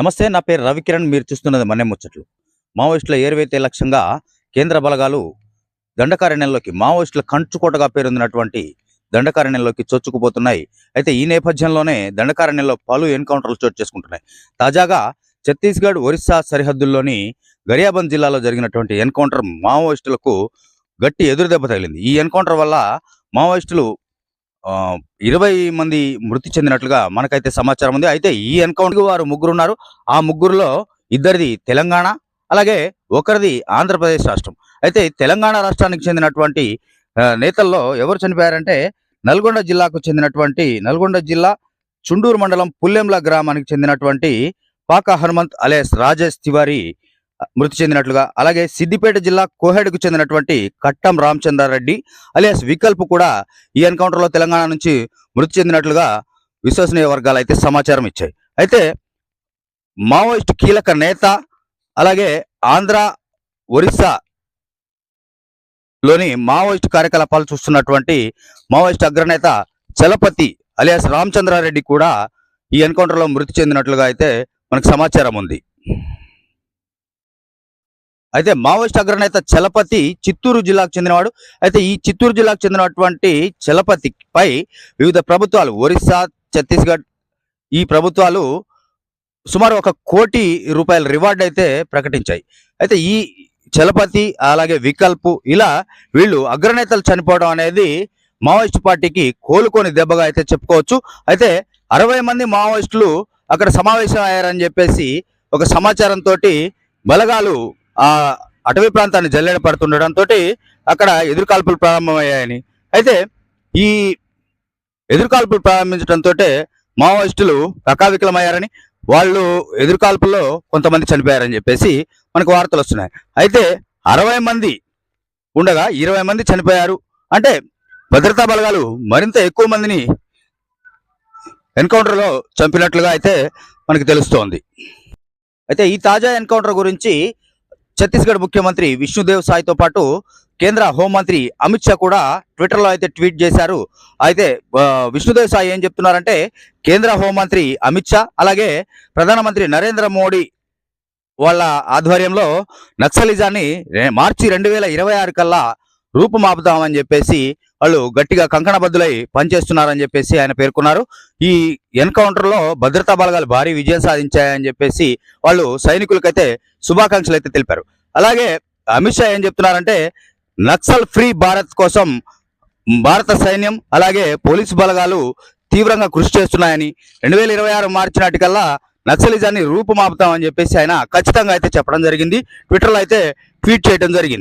నమస్తే నా పేరు రవికిరణ్. మీరు చూస్తున్నది మనే ముచ్చట్లు. మావోయిస్టుల ఏరువైతే లక్ష్యంగా కేంద్ర బలగాలు దండకారణ్యంలోకి మావోయిస్టుల కంచుకోటగా పేరొందినటువంటి దండకారణ్యంలోకి చొచ్చుకుపోతున్నాయి. అయితే ఈ నేపథ్యంలోనే దండకారణ్యంలో పలు ఎన్కౌంటర్లు చోటు చేసుకుంటున్నాయి. తాజాగా ఛత్తీస్గఢ్ ఒరిస్సా సరిహద్దుల్లోని గరియాబంద్ జిల్లాలో జరిగినటువంటి ఎన్కౌంటర్ మావోయిస్టులకు గట్టి ఎదురుదెబ్బ తగిలింది. ఈ ఎన్కౌంటర్ వల్ల మావోయిస్టులు ఇరవై మంది మృతి చెందినట్లుగా మనకైతే సమాచారం ఉంది. అయితే ఈ ఎన్కౌంటర్ వారు ముగ్గురు ఉన్నారు. ఆ ముగ్గురులో ఇద్దరిది తెలంగాణ అలాగే ఒకరిది ఆంధ్రప్రదేశ్ రాష్ట్రం. అయితే తెలంగాణ రాష్ట్రానికి చెందినటువంటి నేతల్లో ఎవరు చనిపోయారంటే నల్గొండ జిల్లాకు చెందినటువంటి నల్గొండ జిల్లా చుండూరు మండలం పుల్లెంల గ్రామానికి చెందినటువంటి పాక హనుమంత్ అలేస్ రాజేష్ తివారీ మృతి చెందినట్లుగా అలాగే సిద్దిపేట జిల్లా కోహెడ్కు చెందినటువంటి కట్టం రామచంద్రారెడ్డి అలియాస్ వికల్ప్ కూడా ఈ ఎన్కౌంటర్లో తెలంగాణ నుంచి మృతి చెందినట్లుగా విశ్వసనీయ వర్గాలు అయితే సమాచారం ఇచ్చాయి. అయితే మావోయిస్ట్ కీలక నేత అలాగే ఆంధ్ర ఒరిస్సా లోని మావోయిస్ట్ కార్యకలాపాలు చూస్తున్నటువంటి మావోయిస్ట్ అగ్రనేత చలపతి అలియాస్ రామచంద్రారెడ్డి కూడా ఈ ఎన్కౌంటర్లో మృతి చెందినట్లుగా అయితే మనకు సమాచారం ఉంది. అయితే మావోయిస్ట్ అగ్రనేత చలపతి చిత్తూరు జిల్లాకు చెందినవాడు. అయితే ఈ చిత్తూరు జిల్లాకు చెందినటువంటి చలపతిపై వివిధ ప్రభుత్వాలు ఒరిస్సా ఛత్తీస్గఢ్ ఈ ప్రభుత్వాలు సుమారు ఒక కోటి రూపాయల రివార్డ్ అయితే ప్రకటించాయి. అయితే ఈ చలపతి అలాగే వికల్పు ఇలా వీళ్ళు అగ్రనేతలు చనిపోవడం అనేది మావోయిస్ట్ పార్టీకి కోలుకొని దెబ్బగా అయితే చెప్పుకోవచ్చు. అయితే అరవై మంది మావోయిస్టులు అక్కడ సమావేశం అయ్యారని చెప్పేసి ఒక సమాచారంతో బలగాలు ఆ అటవీ ప్రాంతాన్ని జల్లెడ పడుతుండడంతో అక్కడ ఎదురుకాల్పులు ప్రారంభమయ్యాయని. అయితే ఈ ఎదురుకాల్పులు ప్రారంభించడంతో మావోయిస్టులు కకావికలమయ్యారని వాళ్ళు ఎదురుకాల్పుల్లో కొంతమంది చనిపోయారని చెప్పేసి మనకు వార్తలు వస్తున్నాయి. అయితే అరవై మంది ఉండగా ఇరవై మంది చనిపోయారు. అంటే భద్రతా బలగాలు మరింత ఎక్కువ మందిని ఎన్కౌంటర్లో చంపినట్లుగా అయితే మనకు తెలుస్తోంది. అయితే ఈ తాజా ఎన్కౌంటర్ గురించి ఛత్తీస్గఢ్ ముఖ్యమంత్రి విష్ణుదేవ్ సాయితో పాటు కేంద్ర హోంమంత్రి అమిత్ షా కూడా ట్విట్టర్లో అయితే ట్వీట్ చేశారు. అయితే విష్ణుదేవ్ సాయి ఏం చెప్తున్నారంటే కేంద్ర హోంమంత్రి అమిత్ షా అలాగే ప్రధానమంత్రి నరేంద్ర మోడీ వాళ్ళ ఆధ్వర్యంలో నక్సలిజాన్ని మార్చి రెండు వేల ఇరవై ఆరు కల్లా రూపుమాపుతామని చెప్పేసి వాళ్ళు గట్టిగా కంకణబద్దులై పనిచేస్తున్నారని చెప్పేసి ఆయన పేర్కొన్నారు. ఈ ఎన్కౌంటర్లో భద్రతా బలగాలు భారీ విజయం సాధించాయని చెప్పేసి వాళ్ళు సైనికులకైతే శుభాకాంక్షలు అయితే తెలిపారు. అలాగే అమిత్ షా ఏం చెప్తున్నారంటే నక్సల్ ఫ్రీ భారత్ కోసం భారత సైన్యం అలాగే పోలీసు బలగాలు తీవ్రంగా కృషి చేస్తున్నాయని రెండు వేల ఇరవై ఆరు మార్చి నాటికల్లా నక్సలిజాన్ని రూపుమాపుతామని చెప్పేసి ఆయన ఖచ్చితంగా అయితే చెప్పడం జరిగింది. ట్విట్టర్లో అయితే ట్వీట్ చేయడం జరిగింది.